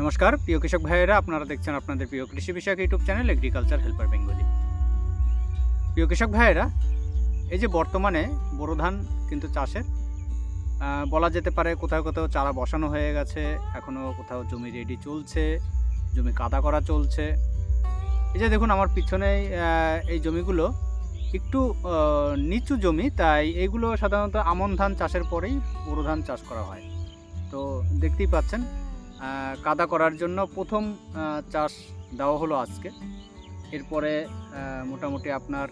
নমস্কার, প্রিয় কৃষক ভাইয়েরা, আপনারা দেখছেন আপনাদের প্রিয় কৃষি বিষয়ক YouTube channel agriculture helper Bengali প্রিয় কৃষক ভাইয়েরা, এই যে বর্তমানে বোরো ধান কিন্তু চাষের বলা যেতে পারে কোথাও কোথাও চারা বসানো হয়ে গেছে এখনও কোথাও জমি রেডি চলছে, জমি কাদা করা চলছে। এই যে দেখুন, আমার পিছনে এই জমিগুলো একটু নিচু জমি, তাই এইগুলো সাধারণত আমন ধান চাষের পরেই বোরো ধান চাষ করা হয়। তো দেখতেই পাচ্ছেন কাদা করার জন্য প্রথম চাষ দেওয়া হলো আজকে। এরপরে মোটামুটি আপনার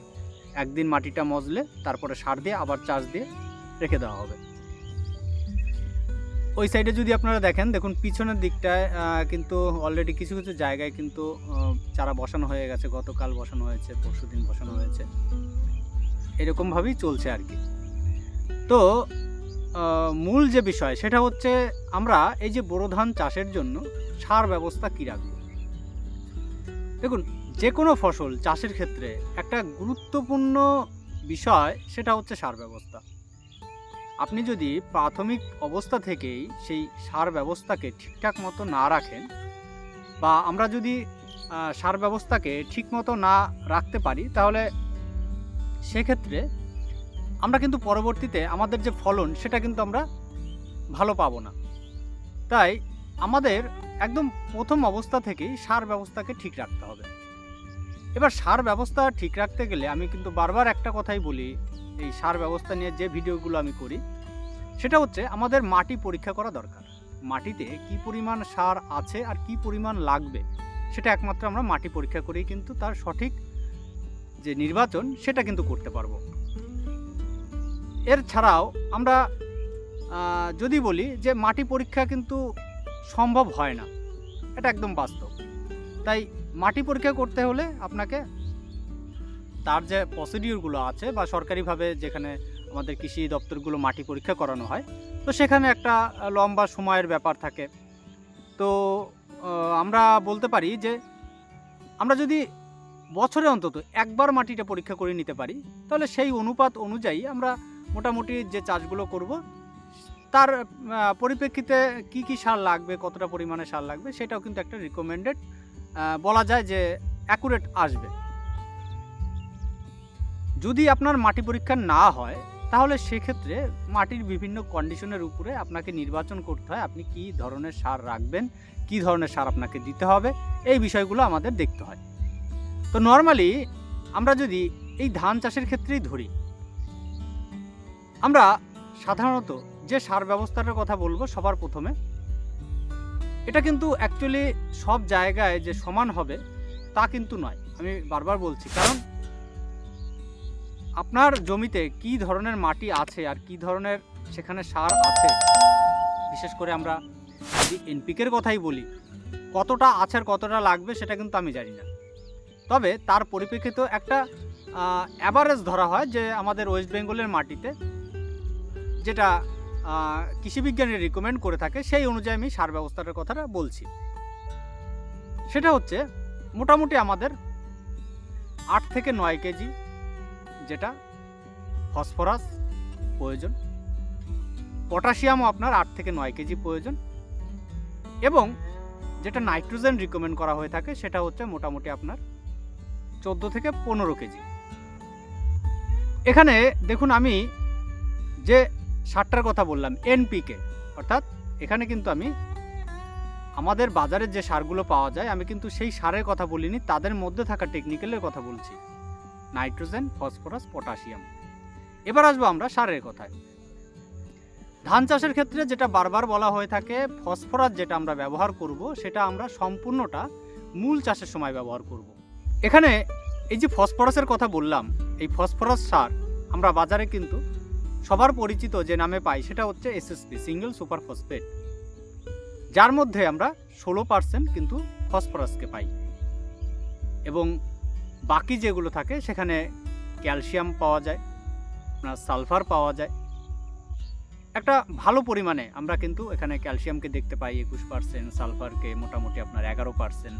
একদিন মাটিটা মজলে, তারপরে সার দিয়ে আবার চাষ দিয়ে রেখে দেওয়া হবে। ওই সাইডে যদি আপনারা দেখেন, দেখুন পিছনের দিকটায় কিন্তু অলরেডি কিছু কিছু জায়গায় কিন্তু চারা বসানো হয়ে গেছে। গতকাল বসানো হয়েছে পরশু দিন বসানো হয়েছে। এরকমভাবেই চলছে আর কি। তো মূল যে বিষয়, সেটা হচ্ছে আমরা এই যে বোরো ধান চাষের জন্য সার ব্যবস্থা কী রাখব? দেখুন, যে কোনো ফসল চাষের ক্ষেত্রে একটা গুরুত্বপূর্ণ বিষয় সেটা হচ্ছে সার ব্যবস্থা। আপনি যদি প্রাথমিক অবস্থা থেকেই সেই সার ব্যবস্থাকে ঠিকঠাক মতো না রাখেন বা আমরা যদি সার ব্যবস্থাকে ঠিক মতো না রাখতে পারি, তাহলে সেক্ষেত্রে আমরা কিন্তু পরবর্তীতে আমাদের যে ফলন, সেটা কিন্তু আমরা ভালো পাবো না। তাই আমাদের একদম প্রথম অবস্থা থেকেই সার ব্যবস্থাকে ঠিক রাখতে হবে। এবার সার ব্যবস্থা ঠিক রাখতে গেলে আমি কিন্তু বারবার একটা কথাই বলি, এই সার ব্যবস্থা নিয়ে যে ভিডিওগুলো আমি করি, সেটা হচ্ছে আমাদের মাটি পরীক্ষা করা দরকার। মাটিতে কি পরিমাণ সার আছে আর কি পরিমাণ লাগবে, সেটা একমাত্র আমরা মাটি পরীক্ষা করেই কিন্তু তার সঠিক যে নির্বাচন, সেটা কিন্তু করতে পারব। এর ছাড়াও আমরা যদি বলি যে মাটি পরীক্ষা কিন্তু সম্ভব হয় না। এটা একদম বাস্তব। তাই মাটি পরীক্ষা করতে হলে আপনাকে তার যে প্রসিডিউরগুলো আছে বা সরকারিভাবে যেখানে আমাদের কৃষি দপ্তরগুলো মাটি পরীক্ষা করানো হয়, তো সেখানে একটা লম্বা সময়ের ব্যাপার থাকে। তো আমরা বলতে পারি যে আমরা যদি বছরে অন্তত একবার মাটিটা পরীক্ষা করে নিতে পারি, তাহলে সেই অনুপাত অনুযায়ী আমরা মোটামুটি যে চাষগুলো করব, তার পরিপ্রেক্ষিতে কি কি সার লাগবে, কতটা পরিমাণে সার লাগবে, সেটাও কিন্তু একটা রিকমেন্ডেড বলা যায় যে অ্যাকুরেট আসবে। যদি আপনার মাটি পরীক্ষা না হয়, তাহলে সেক্ষেত্রে মাটির বিভিন্ন কন্ডিশনের উপরে আপনাকে নির্বাচন করতে হয়, আপনি কি ধরনের সার রাখবেন, কি ধরনের সার আপনাকে দিতে হবে, এই বিষয়গুলো আমাদের দেখতে হয়। তো নর্মালি আমরা যদি এই ধান চাষের ক্ষেত্রেই ধরি আমরা সাধারণত যে সার ব্যবস্থাটার কথা বলব সবার প্রথমে, এটা কিন্তু অ্যাকচুয়ালি সব জায়গায় যে সমান হবে তা কিন্তু নয়। আমি বারবার বলছি, কারণ আপনার জমিতে কি ধরনের মাটি আছে আর কি ধরনের সেখানে সার আছে? বিশেষ করে আমরা যদি এনপিকের কথাই বলি, কতটা আছে আর কতটা লাগবে সেটা কিন্তু আমি জানি না। তবে তার পরিপ্রেক্ষিত একটা অ্যাভারেজ ধরা হয় যে আমাদের ওয়েস্ট বেঙ্গলের মাটিতে যেটা আহ, কৃষি বিজ্ঞানী রিকমেন্ড করে থাকে সেই অনুযায়ী আমি সার ব্যবস্থাটার কথাটা বলছি। সেটা হচ্ছে মোটামুটি আমাদের আট থেকে নয় কেজি যেটা ফসফরাস প্রয়োজন পটাশিয়ামও আপনার আট থেকে নয় কেজি প্রয়োজন এবং যেটা নাইট্রোজেন রিকমেন্ড করা হয়ে থাকে সেটা হচ্ছে মোটামুটি আপনার চোদ্দ থেকে পনেরো কেজি। এখানে দেখুন আমি যে সারটার কথা বললাম এনপিকে অর্থাৎ এখানে কিন্তু আমি আমাদের বাজারে যে সারগুলো পাওয়া যায়, আমি কিন্তু সেই সারের কথা বলিনি, তাদের মধ্যে থাকা টেকনিক্যালের কথা বলছি। Nitrogen, phosphorus, potassium. এবার আসব আমরা সারের কথায়। ধান চাষের ক্ষেত্রে যেটা বারবার বলা হয়ে থাকে, ফসফরাস যেটা আমরা ব্যবহার করব, সেটা আমরা সম্পূর্ণটা মূল চাষের সময় ব্যবহার করব। এখানে এই যে ফসফরাসের কথা বললাম, এই ফসফরাস সার আমরা বাজারে কিন্তু সবার পরিচিত যে নামে পাই সেটা হচ্ছে এসএসপি সিঙ্গেল সুপার ফসফেট যার মধ্যে আমরা ষোলো পার্সেন্ট কিন্তু ফসফরাসকে পাই। এবং বাকি যেগুলো থাকে সেখানে ক্যালসিয়াম পাওয়া যায়, আপনার সালফার পাওয়া যায়। একটা ভালো পরিমাণে আমরা কিন্তু এখানে ক্যালসিয়ামকে দেখতে পাই, একুশ পার্সেন্ট সালফারকে মোটামুটি আপনার এগারো পার্সেন্ট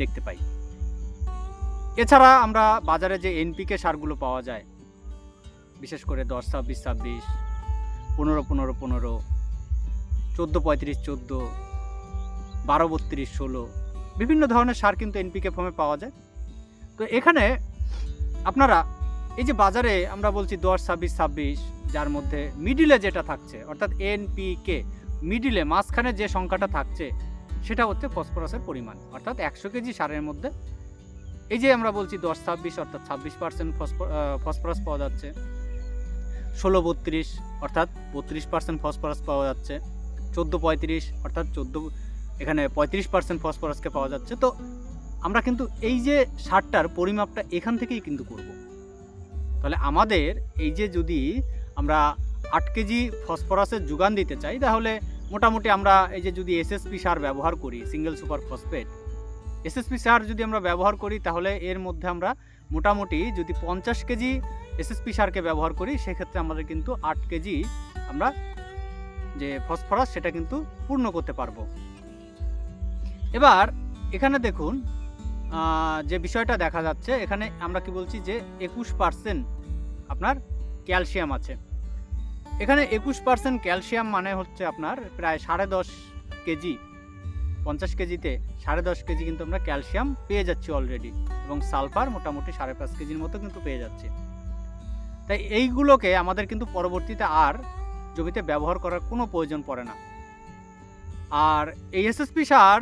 দেখতে পাই। এছাড়া আমরা বাজারে যে এনপিকে সারগুলো পাওয়া যায় বিশেষ করে দশ, ছাব্বিশ ছাব্বিশ, পনেরো পনেরো পনেরো, চোদ্দ, পঁয়ত্রিশ, চোদ্দ, বারো, বত্রিশ, ষোলো, বিভিন্ন ধরনের সার কিন্তু এনপিকে ফর্মে পাওয়া যায়। তো এখানে আপনারা এই যে বাজারে আমরা বলছি দশ, ছাব্বিশ ছাব্বিশ, যার মধ্যে মিডিলে যেটা থাকছে, অর্থাৎ এনপিকে মিডিলে মাঝখানে যে সংখ্যাটা থাকছে, সেটা হচ্ছে ফসফরাসের পরিমাণ। অর্থাৎ একশো কেজি সারের মধ্যে এই যে আমরা বলছি দশ, ছাব্বিশ, অর্থাৎ ছাব্বিশ পার্সেন্ট ফসফরাস পাওয়া যাচ্ছে। ষোলো বত্রিশ, অর্থাৎ বত্রিশ পার্সেন্ট ফসফরাস পাওয়া যাচ্ছে। চোদ্দ পঁয়ত্রিশ, অর্থাৎ চোদ্দ, এখানে পঁয়ত্রিশ পার্সেন্ট ফসফরাসকে পাওয়া যাচ্ছে। তো আমরা কিন্তু এই যে সারটার পরিমাপটা এখান থেকেই কিন্তু করব। তাহলে আমাদের এই যে যদি আমরা আট কেজি ফসফরাসের যোগান দিতে চাই, তাহলে মোটামুটি আমরা এই যে যদি এসএসপি সার ব্যবহার করি সিঙ্গেল সুপার ফসফেট এসএসপি সার যদি আমরা ব্যবহার করি, তাহলে এর মধ্যে আমরা মোটামুটি যদি পঞ্চাশ কেজি এসএসপি সারকে ব্যবহার করি, সেক্ষেত্রে আমাদের কিন্তু আট কেজি আমরা যে ফসফরাস, সেটা কিন্তু পূর্ণ করতে পারব। এবার এখানে দেখুন যে বিষয়টা দেখা যাচ্ছে, এখানে আমরা কি বলছি যে একুশ পার্সেন্ট আপনার ক্যালসিয়াম আছে। এখানে একুশ পার্সেন্ট ক্যালসিয়াম মানে হচ্ছে আপনার প্রায় সাড়ে দশ কেজি, পঞ্চাশ কেজিতে সাড়ে দশ কেজি কিন্তু আমরা ক্যালসিয়াম পেয়ে যাচ্ছি অলরেডি এবং সালফার মোটামুটি সাড়ে পাঁচ কেজির মতো কিন্তু পেয়ে যাচ্ছে। তাই এইগুলোকে আমাদের কিন্তু পরবর্তীতে আর জমিতে ব্যবহার করার কোনো প্রয়োজন পড়ে না। আর এই এসএসপি সার,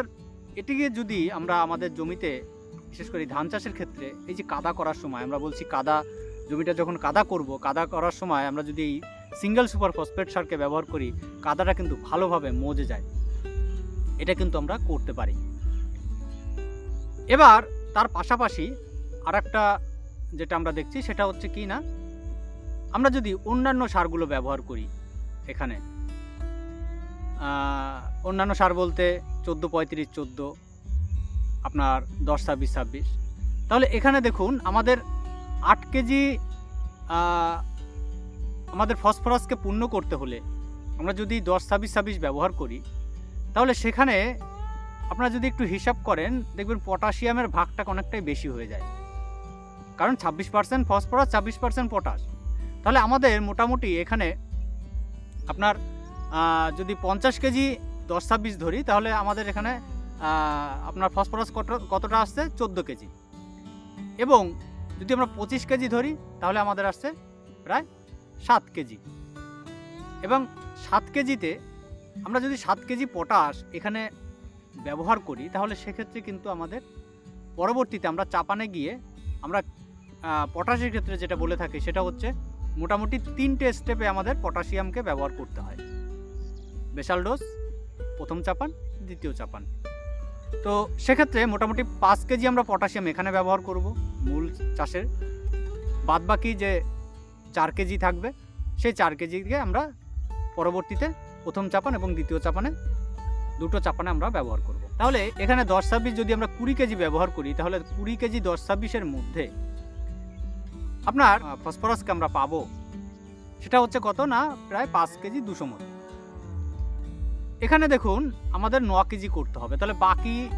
এটিকে যদি আমরা আমাদের জমিতে, বিশেষ করে ধান চাষের ক্ষেত্রে, এই যে কাদা করার সময়, আমরা বলছি কাদা, জমিটা যখন কাদা করব, কাদা করার সময় আমরা যদি সিঙ্গেল সুপার ফসফেট সারকে ব্যবহার করি, কাদাটা কিন্তু ভালোভাবে মজে যায়। এটা কিন্তু আমরা করতে পারি। এবার তার পাশাপাশি আর একটা যেটা আমরা দেখছি, সেটা হচ্ছে কি না? আমরা যদি অন্যান্য সারগুলো ব্যবহার করি এখানে অন্যান্য সার বলতে চোদ্দ, পঁয়ত্রিশ, চোদ্দ, আপনার দশ, ছাব্বিশ ছাব্বিশ। তাহলে এখানে দেখুন আমাদের আট কেজি আমাদের ফসফরাসকে পূর্ণ করতে হলে আমরা যদি দশ, ছাব্বিশ ছাব্বিশ ব্যবহার করি, তাহলে সেখানে আপনারা যদি একটু হিসাব করেন, দেখবেন পটাশিয়ামের ভাগটা অনেকটাই বেশি হয়ে যায়। কারণ ছাব্বিশ পার্সেন্ট ফসফরাস, ছাব্বিশ পার্সেন্ট পটাশ। তাহলে আমাদের মোটামুটি এখানে আপনার যদি পঞ্চাশ কেজি দশ ছাব্বিশ ধরি, তাহলে আমাদের এখানে আপনার ফসফরাস কত, কতটা আসছে? চোদ্দ কেজি। এবং যদি আমরা পঁচিশ কেজি ধরি, তাহলে আমাদের আসছে প্রায় সাত কেজি। এবং সাত কেজিতে আমরা যদি সাত কেজি পটাশ এখানে ব্যবহার করি, তাহলে সেক্ষেত্রে কিন্তু আমাদের পরবর্তীতে আমরা চাপানে গিয়ে আমরা পটাশের ক্ষেত্রে যেটা বলে থাকি, সেটা হচ্ছে মোটামুটি তিনটে স্টেপে আমাদের পটাশিয়ামকে ব্যবহার করতে হয়। বেশাল ডোজ, প্রথম চাপান, দ্বিতীয় চাপান। তো সেক্ষেত্রে মোটামুটি পাঁচ কেজি আমরা পটাশিয়াম এখানে ব্যবহার করব মূল চাষের। বাদবাকি যে চার কেজি থাকবে, সেই চার কেজিকে আমরা পরবর্তীতে প্রথম চাপান এবং দ্বিতীয় চাপানে, দুটো চাপানে আমরা ব্যবহার করব। তাহলে এখানে দশ ছাব্বিশ যদি আমরা কুড়ি কেজি ব্যবহার করি, তাহলে কুড়ি কেজি দশ ছাব্বিশের মধ্যে আপনার ফসফরাসকে আমরা পাবো। সেটা হচ্ছে কত না? প্রায় পাঁচ কেজি দুশো মতো। এখানে দেখুন, আমাদের ন কেজি করতে হবে। তাহলে বাকি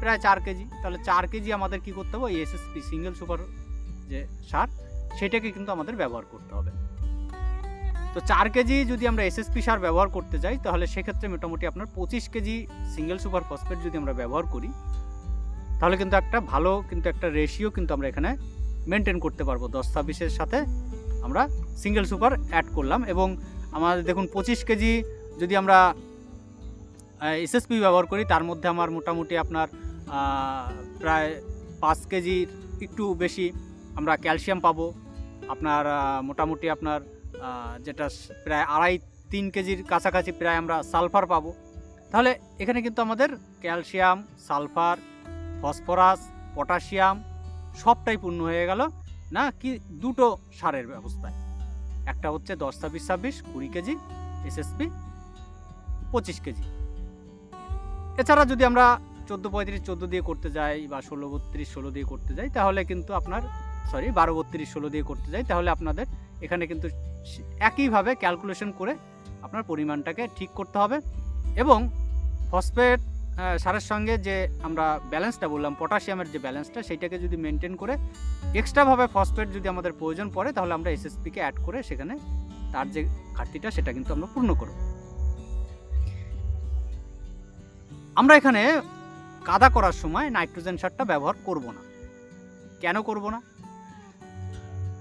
প্রায় চার কেজি। তাহলে চার কেজি আমাদের কি করতে হবে? এসএসপি সিঙ্গেল সুপার যে সার, সেটাকে কিন্তু আমাদের ব্যবহার করতে হবে। তো চার কেজি যদি আমরা এসএসপি সার ব্যবহার করতে যাই, তাহলে সেক্ষেত্রে মোটামুটি আপনার পঁচিশ কেজি সিঙ্গেল সুপার ফসফেট যদি আমরা ব্যবহার করি, তাহলে কিন্তু একটা ভালো কিন্তু একটা রেশিও কিন্তু আমরা এখানে মেনটেন করতে পারব। দশ ছাব্বিশের সাথে আমরা সিঙ্গেল সুপার অ্যাড করলাম এবং আমাদের দেখুন পঁচিশ কেজি যদি আমরা এসএসপি ব্যবহার করি, তার মধ্যে আমার মোটামুটি আপনার প্রায় পাঁচ কেজির একটু বেশি আমরা ক্যালসিয়াম পাবো। আপনার মোটামুটি আপনার যেটা প্রায় আড়াই তিন কেজির কাছাকাছি প্রায় আমরা সালফার পাবো। তাহলে এখানে কিন্তু আমাদের ক্যালসিয়াম সালফার ফসফরাস পটাশিয়াম সবটাই পূর্ণ হয়ে গেল। না, কি দুটো সারের ব্যবস্থায়। একটা হচ্ছে দশ ছাব্বিশ ছাব্বিশ, কুড়ি কেজি এসএসপি পঁচিশ কেজি। এছাড়া যদি আমরা চোদ্দ পঁয়ত্রিশ, চোদ্দ দিয়ে করতে যাই বা ষোলো বত্রিশ, ষোলো দিয়ে করতে যাই, তাহলে কিন্তু আপনার, সরি, বারো বত্রিশ, ষোলো দিয়ে করতে যাই, তাহলে আপনাদের এখানে কিন্তু একইভাবে ক্যালকুলেশন করে আপনার পরিমাণটাকে ঠিক করতে হবে। এবং ফসফেট সারের সঙ্গে যে আমরা ব্যালেন্সটা বললাম, পটাশিয়ামের যে ব্যালেন্সটা, সেইটাকে যদি মেনটেন করে এক্সট্রাভাবে ফসফেট যদি আমাদের প্রয়োজন পড়ে, তাহলে আমরা এসএসপিকে অ্যাড করে সেখানে তার যে ঘাটতিটা, সেটা কিন্তু আমরা পূর্ণ করব। আমরা এখানে কাদা করার সময় নাইট্রোজেন সারটা ব্যবহার করব না। কেন করব না?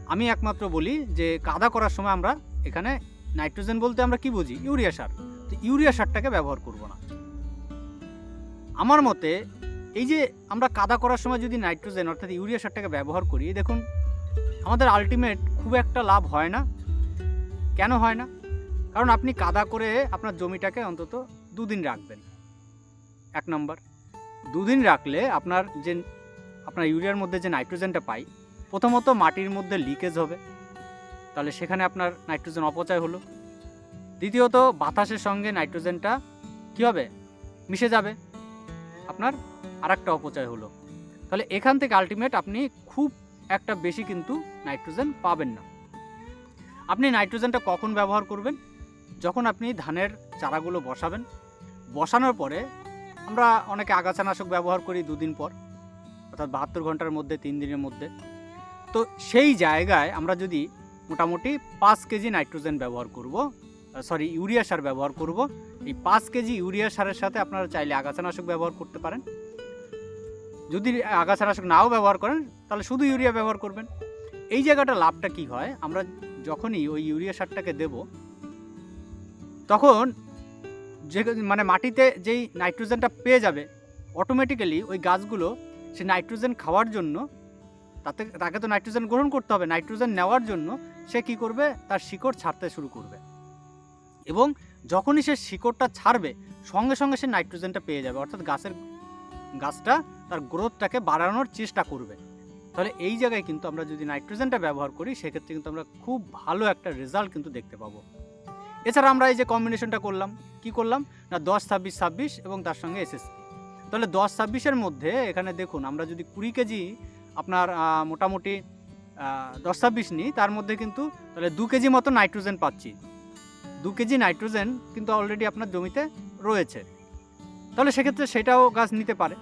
আমি একমাত্র বলি যে কাদা করার সময় আমরা এখানে নাইট্রোজেন বলতে আমরা কি বুঝি? ইউরিয়া সার। তো ইউরিয়া সারটাকে ব্যবহার করব না। আমার মতে, এই যে আমরা কাদা করার সময় যদি নাইট্রোজেন অর্থাৎ ইউরিয়া সারটাকে ব্যবহার করি দেখুন, আমাদের আলটিমেট খুব একটা লাভ হয় না। কেন হয় না? কারণ আপনি কাদা করে আপনার জমিটাকে অন্তত দুদিন রাখবেন। এক নম্বর, দুদিন রাখলে আপনার যে, আপনার ইউরিয়ার মধ্যে যে নাইট্রোজেনটা পাই, প্রথমত মাটির মধ্যে লিকেজ হবে। তাহলে সেখানে আপনার নাইট্রোজেন অপচয় হলো। দ্বিতীয়ত, বাতাসের সঙ্গে নাইট্রোজেনটা কী হবে মিশে যাবে? আপনার আরেকটা অপচয় হলো। তাহলে এখান থেকে আলটিমেট আপনি খুব একটা বেশি কিন্তু নাইট্রোজেন পাবেন না। আপনি নাইট্রোজেনটা কখন ব্যবহার করবেন? যখন আপনি ধানের চারাগুলো বসাবেন। বসানোর পরে আমরা অনেকে আগাছানাশক ব্যবহার করি দুদিন পর, অর্থাৎ বাহাত্তর ঘণ্টার মধ্যে, তিন দিনের মধ্যে। তো সেই জায়গায় আমরা যদি মোটামুটি পাঁচ কেজি নাইট্রোজেন ব্যবহার করব সরি ইউরিয়া সার ব্যবহার করব। এই পাঁচ কেজি ইউরিয়া সারের সাথে আপনারা চাইলে আগাছানাশক ব্যবহার করতে পারেন। যদি আগাছানাশক নাও ব্যবহার করেন, তাহলে শুধু ইউরিয়া ব্যবহার করবেন। এই জায়গাটা লাভটা কি হয়? আমরা যখনই ওই ইউরিয়া সারটাকে দেব, তখন যে মানে মাটিতে যেই নাইট্রোজেনটা পেয়ে যাবে অটোমেটিক্যালি ওই গাছগুলো সে নাইট্রোজেন খাওয়ার জন্য, তাতে, তাকে তো নাইট্রোজেন গ্রহণ করতে হবে। নাইট্রোজেন নেওয়ার জন্য সে কি করবে? তার শিকড় ছাড়তে শুরু করবে। এবং যখনই সে শিকড়টা ছাড়বে, সঙ্গে সঙ্গে সে নাইট্রোজেনটা পেয়ে যাবে। অর্থাৎ গাছের, গাছটা তার গ্রোথটাকে বাড়ানোর চেষ্টা করবে। তাহলে এই জায়গায় কিন্তু আমরা যদি নাইট্রোজেনটা ব্যবহার করি, সেক্ষেত্রে কিন্তু আমরা খুব ভালো একটা রেজাল্ট কিন্তু দেখতে পাবো। এছাড়া আমরা এই যে কম্বিনেশনটা করলাম, কি করলাম? না, দশ, ছাব্বিশ ছাব্বিশ এবং তার সঙ্গে এসএসপি তাহলে দশ, ছাব্বিশের মধ্যে এখানে দেখুন, আমরা যদি কুড়ি কেজি আপনার মোটামুটি দশ, ছাব্বিশ নিই, তার মধ্যে কিন্তু তাহলে দু কেজি মতো নাইট্রোজেন পাচ্ছি। দু কেজি নাইট্রোজেন কিন্তু অলরেডি আপনার জমিতে রয়েছে। তাহলে সেক্ষেত্রে সেটাও গাছ নিতে পারে।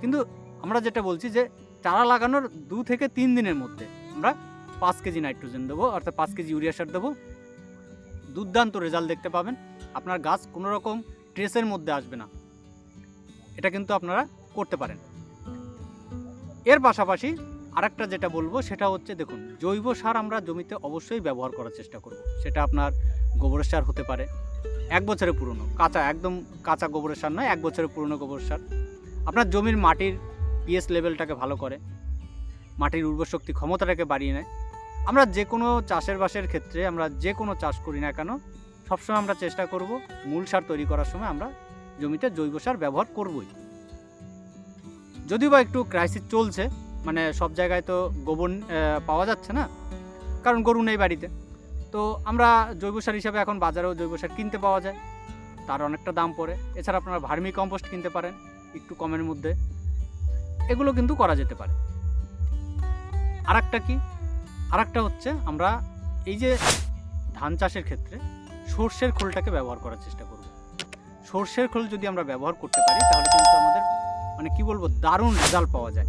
কিন্তু আমরা যেটা বলছি যে, চারা লাগানোর দু থেকে তিন দিনের মধ্যে আমরা পাঁচ কেজি নাইট্রোজেন দেবো, অর্থাৎ পাঁচ কেজি ইউরিয়া সার দেবো। দুর্দান্ত রেজাল্ট দেখতে পাবেন। আপনার গাছ কোনো রকম ট্রেসের মধ্যে আসবে না। এটা কিন্তু আপনারা করতে পারেন। এর পাশাপাশি আরেকটা যেটা বলব সেটা হচ্ছে, দেখুন, জৈব সার আমরা জমিতে অবশ্যই ব্যবহার করার চেষ্টা করব। সেটা আপনার গোবরের সার হতে পারে। এক বছরে পুরনো। কাঁচা, একদম কাঁচা গোবরের সার নয়, এক বছরে পুরনো গোবর সার। আপনার জমির মাটির পিএস লেভেলটাকে ভালো করে। মাটির উর্বর শক্তি ক্ষমতাটাকে বাড়িয়ে নেয়। আমরা যে কোনো চাষের বাসের ক্ষেত্রে আমরা যে কোনো চাষ করি না কেন, সবসময় আমরা চেষ্টা করব মূল সার তৈরি করার সময় আমরা জমিতে জৈব সার ব্যবহার করবই। যদিও বা একটু ক্রাইসিস চলছে মানে সব জায়গায় তো গোবর পাওয়া যাচ্ছে না। কারণ গরু নেই বাড়িতে। তো আমরা জৈব সার হিসাবে এখন বাজারেও জৈব সার কিনতে পাওয়া যায়। তার অনেকটা দাম পড়ে। এছাড়া আপনারা ভার্মি কম্পোস্ট কিনতে পারেন, একটু কমের মধ্যে। এগুলো কিন্তু করা যেতে পারে। আর একটা কি? আর একটা হচ্ছে আমরা এই যে ধান চাষের ক্ষেত্রে সর্ষের খোলটাকে ব্যবহার করার চেষ্টা করব। সর্ষের খোল যদি আমরা ব্যবহার করতে পারি, তাহলে কিন্তু আমাদের মানে কি বলব, দারুণ রেজাল্ট পাওয়া যায়।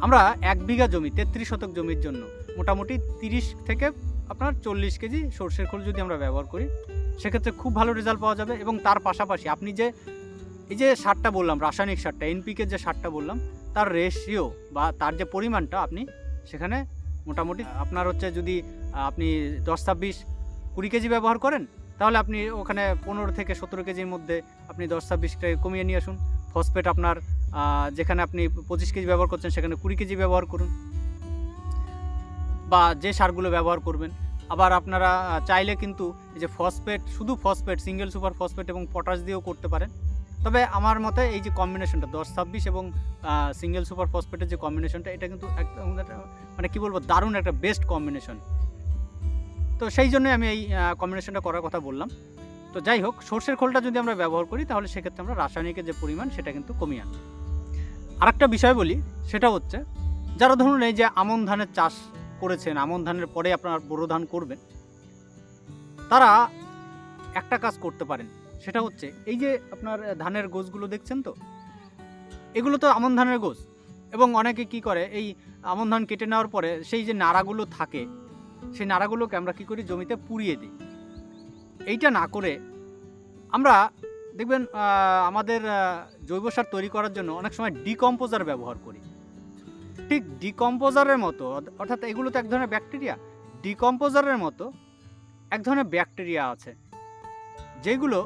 আমরা এক বিঘা জমি, তেত্রিশ শতক জমির জন্য মোটামুটি তিরিশ থেকে আপনার চল্লিশ কেজি সর্ষের খোল যদি আমরা ব্যবহার করি, সেক্ষেত্রে খুব ভালো রেজাল্ট পাওয়া যাবে এবং তার পাশাপাশি আপনি যে, এই যে সারটা বললাম, রাসায়নিক সারটা এনপিকে যে সারটা বললাম, তার রেশিও বা তার যে পরিমাণটা আপনি সেখানে মোটামুটি আপনার হচ্ছে যদি আপনি দশ ছাব্বিশ কুড়ি কেজি ব্যবহার করেন, তাহলে আপনি ওখানে পনেরো থেকে সতেরো কেজির মধ্যে আপনি দশ ছাব্বিশটাকে কমিয়ে নিয়ে আসুন। ফসফেট আপনার যেখানে আপনি পঁচিশ কেজি ব্যবহার করছেন, সেখানে কুড়ি কেজি ব্যবহার করুন। বা যে সারগুলো ব্যবহার করবেন। আবার আপনারা চাইলে কিন্তু এই যে ফসফেট শুধু ফসফেট সিঙ্গেল সুপার ফসফেট এবং পটাশ দিয়েও করতে পারেন। তবে আমার মতে এই যে কম্বিনেশনটা দশ, ছাব্বিশ এবং সিঙ্গেল সুপার ফসফেটের যে কম্বিনেশনটা এটা কিন্তু একদম মানে কী বলব, দারুণ একটা বেস্ট কম্বিনেশন তো সেই জন্যই আমি এই কম্বিনেশনটা করার কথা বললাম। তো যাই হোক, সর্ষের খোলটা যদি আমরা ব্যবহার করি, তাহলে সেক্ষেত্রে আমরা রাসায়নিকের যে পরিমাণ, সেটা কিন্তু কমিয়ে আনব। আরেকটা বিষয় বলি, সেটা হচ্ছে, যারা ধরুন এই যে আমন ধানের চাষ করেছেন, আমন ধানের পরে আপনার বোরো ধান করবেন, তারা একটা কাজ করতে পারেন। সেটা হচ্ছে, এই যে আপনার ধানের গোছগুলো দেখছেন তো? এগুলো তো আমন ধানের গোছ। এবং অনেকে কি করে, এই আমন ধান কেটে নেওয়ার পরে সেই যে নাড়াগুলো থাকে, সেই নাড়াগুলোকে আমরা কি করি, জমিতে পুড়িয়ে দিই। এইটা না করে আমরা দেখবেন আমাদের জৈব সার তৈরি করার জন্য অনেক সময় ডিকম্পোজার ব্যবহার করি। ঠিক ডিকম্পোজারের মতো অর্থাৎ এগুলো তো এক ধরনের ব্যাকটেরিয়া, ডিকম্পোজারের মতো এক ধরনের ব্যাকটেরিয়া আছে, যেগুলো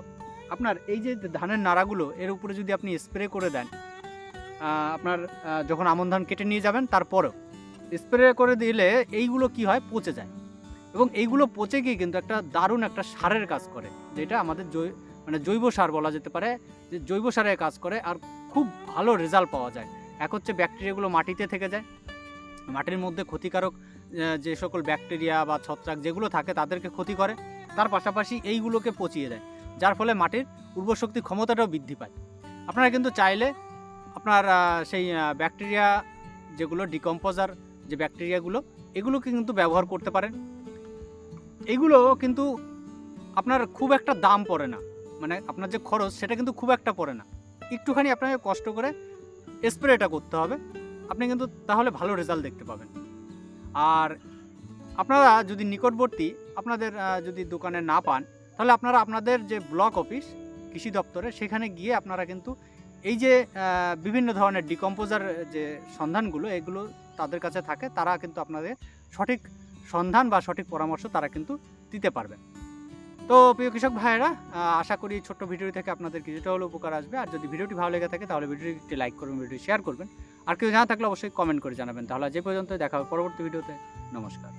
আপনার এই যে ধানের নাড়াগুলো, এর উপরে যদি আপনি স্প্রে করে দেন আপনার যখন আমন ধান কেটে নিয়ে যাবেন, তারপরেও স্প্রে করে দিলে এইগুলো কি হয়? পচে যায়। এবং এইগুলো পচে গিয়ে কিন্তু একটা দারুণ একটা সারের কাজ করে, যেটা আমাদের জৈ মানে জৈব সার বলা যেতে পারে, যে জৈব সারের কাজ করে আর খুব ভালো রেজাল্ট পাওয়া যায়। এক হচ্ছে ব্যাকটেরিয়াগুলো মাটিতে থেকে যায়। মাটির মধ্যে ক্ষতিকারক যে সকল ব্যাকটেরিয়া বা ছত্রাক যেগুলো থাকে তাদেরকে ক্ষতি করে। তার পাশাপাশি এইগুলোকে পচিয়ে দেয়, যার ফলে মাটির উর্বর শক্তি ক্ষমতাটাও বৃদ্ধি পায়। আপনারা কিন্তু চাইলে আপনার সেই ব্যাকটেরিয়া যেগুলো ডিকম্পোজার, যে ব্যাকটেরিয়াগুলো, এগুলোকে কিন্তু ব্যবহার করতে পারেন। এগুলো কিন্তু আপনার খুব একটা দাম পড়ে না। মানে আপনার যে খরচ সেটা কিন্তু খুব একটা পড়ে না। একটুখানি আপনাকে কষ্ট করে স্প্রেটা করতে হবে। আপনি কিন্তু তাহলে ভালো রেজাল্ট দেখতে পাবেন। আর আপনারা যদি নিকটবর্তী আপনাদের যদি দোকানে না পান, তাহলে আপনারা আপনাদের যে ব্লক অফিস, কৃষি দপ্তরে, সেখানে গিয়ে আপনারা কিন্তু এই যে বিভিন্ন ধরনের ডিকম্পোজার যে সন্ধানগুলো, এগুলো তাদের কাছে থাকে, তারা কিন্তু আপনাদের সঠিক সন্ধান বা সঠিক পরামর্শ তারা কিন্তু দিতে পারবে। তো প্রিয় কৃষক ভাইয়েরা আশা করি ছোট্ট ভিডিও থেকে আপনাদের কিছুটা হলেও উপকার আসবে। আর যদি ভিডিওটি ভালো লেগে থাকে তাহলে ভিডিওটি একটি লাইক করবেন, ভিডিওটি শেয়ার করবেন। আর কেউ জানা থাকলে অবশ্যই কমেন্ট করে জানাবেন। তাহলে যে পর্যন্ত দেখা হবে পরবর্তী ভিডিওতে। নমস্কার।